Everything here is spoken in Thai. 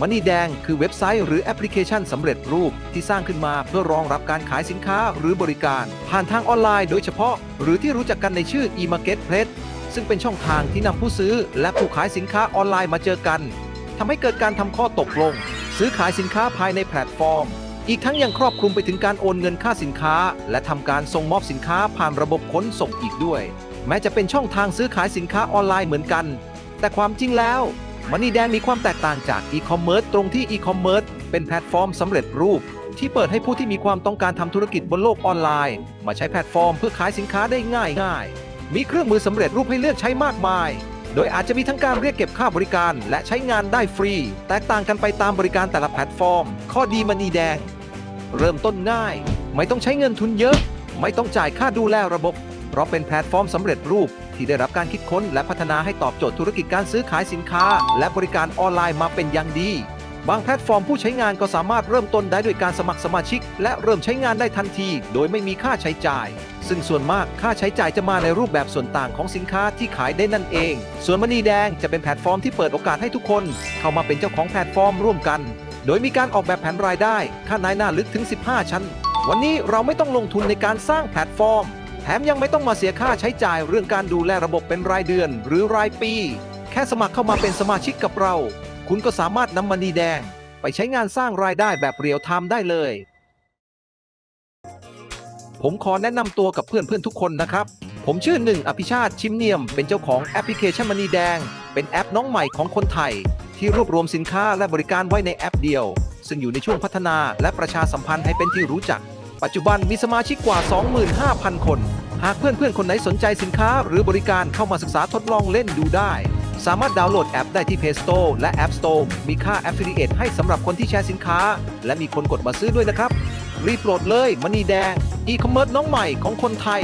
Money แดงคือเว็บไซต์หรือแอปพลิเคชันสำเร็จรูปที่สร้างขึ้นมาเพื่อรองรับการขายสินค้าหรือบริการ ผ่านทางออนไลน์โดยเฉพาะ หรือที่รู้จักกันในชื่อ e-marketplace ซึ่งเป็นช่องทางที่นำผู้ซื้อ และผู้ขายสินค้าออนไลน์มาเจอกันทำให้เกิดการทำข้อตกลง ซื้อขายสินค้าภายในแพลตฟอร์ม อีกทั้งยังครอบคลุมไปถึงการโอนเงินค่าสินค้า และทำการส่งมอบสินค้าผ่านระบบขนส่งอีกด้วย แม้จะเป็นช่องทางซื้อขายสินค้าออนไลน์เหมือนกัน แต่ความจริงแล้ว มันนี่แดงมีความแตกต่างจากอีคอมเมิร์ซตรงที่อีคอมเมิร์ซเป็นแพลตฟอร์มสำเร็จรูป ที่เปิดให้ผู้ที่มีความต้องการทำธุรกิจบนโลกออนไลน์ มาใช้แพลตฟอร์มเพื่อขายสินค้าได้ง่ายง่ายๆมีเครื่องมือสำเร็จรูปให้เลือกใช้มากมาย โดยอาจจะมีทั้งการเรียกเก็บค่าบริการและใช้งานได้ฟรี แตกต่างกันไปตามบริการแต่ละแพลตฟอร์ม ข้อดีมันนี่แดง เริ่มต้นง่าย ไม่ต้องใช้เงินทุนเยอะ ไม่ต้องจ่ายค่าดูแลระบบ เพราะเป็นแพลตฟอร์มสำเร็จรูป ที่ได้รับการคิดค้นและพัฒนาให้ตอบโจทย์ธุรกิจการซื้อขายสินค้า และบริการออนไลน์มาเป็นอย่างดี บางแพลตฟอร์มผู้ใช้งานก็สามารถเริ่มต้นได้ด้วยการสมัครสมาชิก และเริ่มใช้งานได้ทันที โดยไม่มีค่าใช้จ่าย ซึ่งส่วนมากค่าใช้จ่ายจะมาในรูปแบบส่วนต่างของสินค้าที่ขายได้นั่นเอง ส่วนมณีแดงจะเป็นแพลตฟอร์มที่เปิดโอกาสให้ทุกคน เข้ามาเป็นเจ้าของแพลตฟอร์มร่วมกัน โดยมีการออกแบบแผนรายได้ ค่านายหน้าลึกถึง 15 ชั้น วันนี้เราไม่ต้องลงทุนในการสร้างแพลตฟอร์ม มยังไม่ต้องมาเสียค่าใช้จ่ายเรื่องการดูแลระบบเป็นรายเดือน หรือรายปี แค่สมัครเข้ามาเป็นสมาชิกกับเรา คุณก็สามารถนำมันนีแดง ไปใช้งานสร้างรายได้แบบเรียลไทม์ได้เลย ผมขอแนะนำตัวกับเพื่อนๆทุกคนนะครับ ผมชื่อหนึ่งอภิชาติชิมเนียม เป็นเจ้าของแอปพลิเคชันมันนีแดง เป็นแอปน้องใหม่ของคนไทย ที่รวบรวมสินค้าและบริการไว้ในแอปเดียว ซึ่งอยู่ในช่วงพัฒนาและประชาสัมพันธ์ให้เป็นที่รู้จัก ปัจจุบันมีสมาชิกกว่า 25,000 คน หากเพื่อนๆ คนไหนสนใจสินค้าหรือบริการเข้ามาศึกษาทดลองเล่นดูได้ สามารถดาวน์โหลดแอปได้ที่ Play Store และ App Store มีค่า Affiliate ให้สำหรับคนที่แชร์สินค้า และมีคนกดมาซื้อด้วยนะครับ รีบโหลดเลยมันีแดง อีคอมเมิร์ซน้องใหม่ของคนไทย